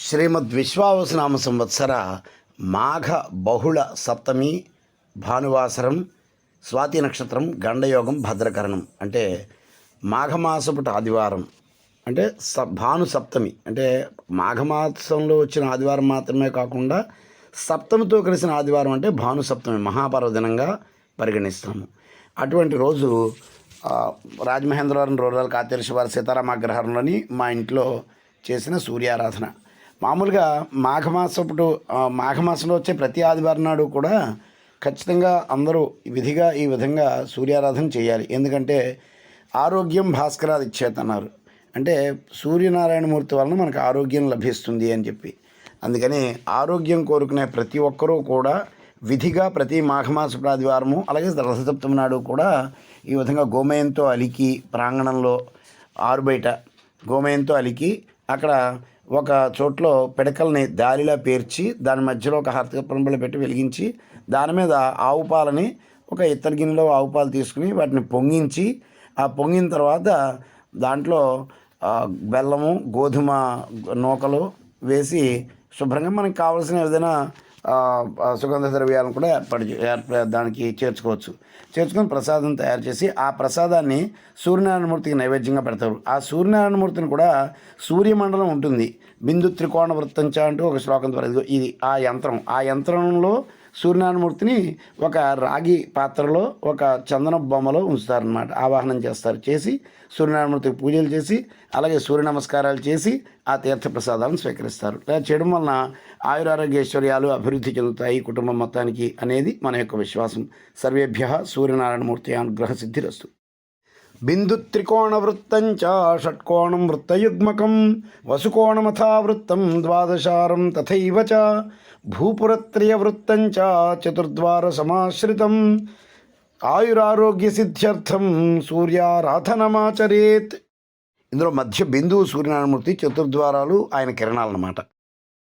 శ్రీమద్ విశ్వావసనామ సంవత్సర మాఘ బహుళ సప్తమి భానువాసరం స్వాతి నక్షత్రం గండయోగం భద్రకరణం. అంటే మాఘమాసపుట ఆదివారం. అంటే స భాను సప్తమి. అంటే మాఘమాసంలో వచ్చిన ఆదివారం మాత్రమే కాకుండా సప్తమితో కలిసిన ఆదివారం అంటే భాను సప్తమి మహాపర్వదినంగా పరిగణిస్తాము. అటువంటి రోజు రాజమహేంద్రవరం రూరల్ కాతేశ్వర సీతారామాగ్రహారంలోని మా ఇంట్లో చేసిన సూర్యారాధన. మామూలుగా మాఘమాసపుడు మాఘమాసంలో వచ్చే ప్రతి ఆదివారం నాడు కూడా ఖచ్చితంగా అందరూ విధిగా ఈ విధంగా సూర్యారాధన చేయాలి. ఎందుకంటే ఆరోగ్యం భాస్కరాది అన్నారు అంటే సూర్యనారాయణమూర్తి వలన మనకు ఆరోగ్యం లభిస్తుంది అని చెప్పి. అందుకని ఆరోగ్యం కోరుకునే ప్రతి ఒక్కరూ కూడా విధిగా ప్రతి మాఘమాస ఆదివారము అలాగే రథసప్తమి నాడు కూడా ఈ విధంగా గోమయంతో అలికి ప్రాంగణంలో ఆరుబయట గోమయంతో అలికి అక్కడ ఒక చోట్లో పిడకల్ని దారిలా పేర్చి దాని మధ్యలో ఒక హర్తపరంబలు పెట్టి వెలిగించి దాని మీద ఆవు పాలని ఒక ఇత్తడి గిన్నెలో ఆవు పాలు తీసుకుని వాటిని పొంగించి ఆ పొంగిన తర్వాత దాంట్లో బెల్లము గోధుమ నూకలు వేసి శుభ్రంగా మనకు కావాల్సిన ఏదైనా సుగంధ ద్రవ్యాలను కూడా ఏర్పాటు చే- దానికి చేర్చుకోవచ్చు. చేర్చుకొని ప్రసాదం తయారు చేసి ఆ ప్రసాదాన్ని సూర్యనారాయణమూర్తికి నైవేద్యంగా పెడతారు. ఆ సూర్యనారాయణమూర్తిని కూడా సూర్యమండలం ఉంటుంది. బిందు త్రికోణ వృత్తంచ అంటూ ఒక శ్లోకం ద్వారా ఇది ఆ యంత్రం. ఆ యంత్రంలో సూర్యనారాయణమూర్తిని ఒక రాగి పాత్రలో ఒక చందన బొమ్మలో ఉంచుతారనమాట ఆవాహనం చేస్తారు. చేసి సూర్యనారాయణమూర్తికి పూజలు చేసి అలాగే సూర్య నమస్కారాలు చేసి ఆ తీర్థప్రసాదాలను స్వీకరిస్తారు. ఇలా చేయడం వలన ఆయురారోగ్యైశ్వర్యాలు అభివృద్ధి చెందుతాయి కుటుంబం మొత్తానికి అనేది మన యొక్క విశ్వాసం. సర్వేభ్య సూర్యనారాయణమూర్తి అనుగ్రహ సిద్ధిరస్తు. బిందు త్రికోణ వృత్తంచ షట్కోణం వృత్తయుగ్మకం వసుకోణమథా వృత్తం ద్వాదశారం తథైవ చ భూపురత్రియ చ చతుర్ద్వార సమాశ్రితం ఆయురారోగ్య సిద్ధ్యర్థం సూర్యారాధనమాచరేత్. ఇందులో మధ్య బిందువు సూర్యనారాయణమూర్తి చతుర్ద్వారాలు ఆయన కిరణాలన్నమాట.